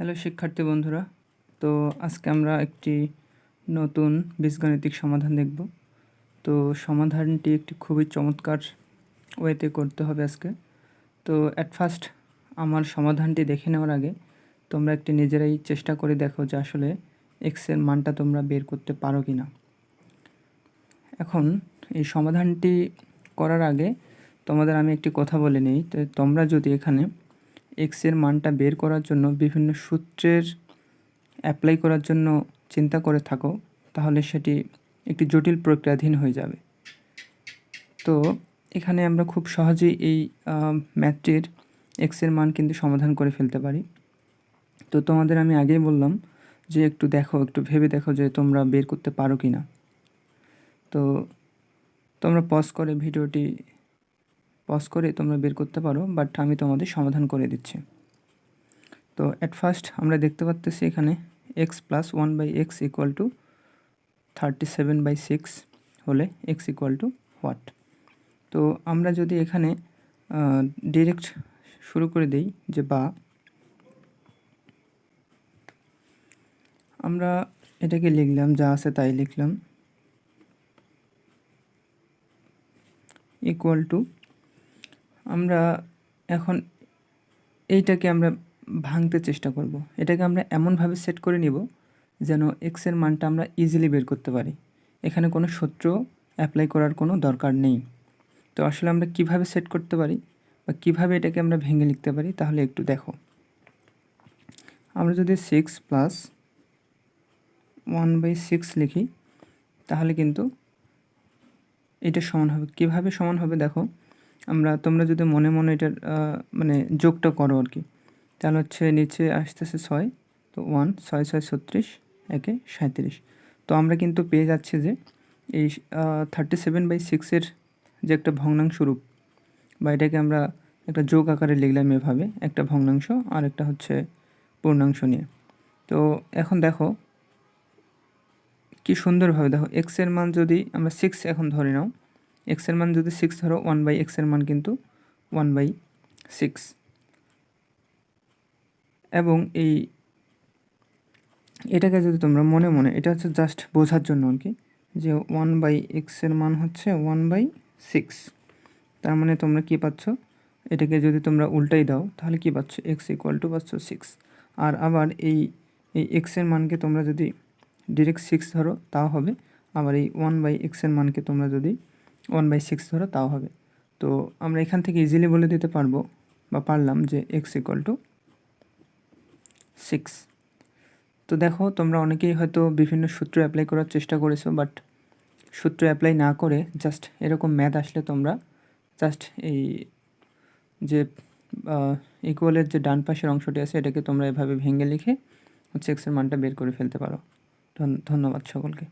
Hello শিক্ষার্থী বন্ধুরা, তো আজকে আমরা একটি নতুন বীজগাণিতিক সমাধান দেখব। তো সমাধানটি একটি খুবই চমৎকার ওয়েতে করতে হবে আজকে। তো অ্যাট ফার্স্ট আমার সমাধানটি দেখে নেওয়ার আগে তোমরা একটি নিজেরাই চেষ্টা করে দেখো যে আসলে এক্সের মানটা তোমরা বের করতে পারো কি না এখন এই সমাধানটি করার আগে তোমাদের আমি একটি কথা বলে নিই, তো তোমরা যদি এখানে এক্সের মানটা বের করার জন্য বিভিন্ন সূত্রের অ্যাপ্লাই করার জন্য চিন্তা করে থাকো, তাহলে সেটি একটি জটিল প্রক্রিয়াধীন হয়ে যাবে। তো এখানে আমরা খুব সহজেই এই ম্যাথটির এক্সের মান কিন্তু সমাধান করে ফেলতে পারি। তো তোমাদের আমি আগেই বললাম যে একটু দেখো, একটু ভেবে দেখো যে তোমরা বের করতে পারো কি না তো তোমরা পজ করে ভিডিওটি পজ করে তোমরা বের করতে পারো বাট আমি তোমাদের সমাধান করে দিচ্ছি। তো অ্যাট ফার্স্ট আমরা দেখতে পাচ্তেছি এখানে x plus one by x equal to thirty seven by six হলে এক্স ইকুয়াল টু হোয়াট তো আমরা যদি এখানে ডিরেক্ট শুরু করে দিই যে বা, আমরা এটাকে লিখলাম, যা আছে তাই লিখলাম ইকুয়াল টু আমরা এখন এইটাকে আমরা ভাঙতে চেষ্টা করব। এটাকে আমরা এমনভাবে সেট করে নিব যেন এক্সের মানটা আমরা ইজিলি বের করতে পারি। এখানে কোনো সূত্র অ্যাপ্লাই করার কোনো দরকার নেই। তো আসলে আমরা কীভাবে সেট করতে পারি বা কীভাবে এটাকে আমরা ভেঙে লিখতে পারি তাহলে একটু দেখো। আমরা যদি six plus one by six লিখি, তাহলে কিন্তু এটা সমান হবে। কীভাবে সমান হবে দেখো? আমরা, তোমরা যদি মনে মনে এটার মানে যোগটা করো আর কি। তাহলে হচ্ছে নিচে আসতেছে ছয়, তো ওয়ান ছয় ছয়, ছত্রিশ, একে সাঁত্রিশ তো আমরা কিন্তু পেয়ে যাচ্ছি যে এই থার্টি সেভেন বাই সিক্সের যে একটা ভগ্নাংশ রূপ, বা এটাকে আমরা একটা যোগ আকারে লিখলাম এভাবে, একটা ভগ্নাংশ আর একটা হচ্ছে পূর্ণাংশ নিয়ে। তো এখন দেখো কি সুন্দরভাবে, দেখো এক্সের মান যদি আমরা সিক্স এখন ধরে নাও এক্সের মান যদি সিক্স ধরো ওয়ান বাই এক্সের মান কিন্তু ওয়ান বাই সিক্স এবং এই এটাকে যদি তোমরা মনে মনে, এটা হচ্ছে জাস্ট বোঝার জন্য আর কি, যে ওয়ান বাই এক্সের মান হচ্ছে ওয়ান বাই সিক্স তার মানে তোমরা কী পাচ্ছ? এটাকে যদি তোমরা উল্টাই দাও, তাহলে কী পাচ্ছ? এক্স ইকুয়াল টু পাচ্ছ সিক্স আর আবার এই এই এক্সের মানকে তোমরা যদি ডিরেক্ট সিক্স ধরো, তাও হবে। আবার এই ওয়ান বাই এক্সের মানকে তোমরা যদি ওয়ান বাই সিক্স ধরো, তাও হবে। তো আমরা এখান থেকে ইজিলি বলে দিতে পারব বা পারলাম যে এক্স ইকুয়াল টু সিক্স তো দেখো, তোমরা অনেকেই হয়তো বিভিন্ন সূত্র অ্যাপ্লাই করার চেষ্টা করেছ বাট সূত্র অ্যাপ্লাই না করে জাস্ট এরকম ম্যাথ আসলে তোমরা জাস্ট এই যে ইকুয়ালের যে ডান পাশের অংশটি আছে, এটাকে তোমরা এভাবে ভেঙে লিখে হচ্ছে এক্সের মানটা বের করে ফেলতে পারো। ধন্যবাদ সকলকে।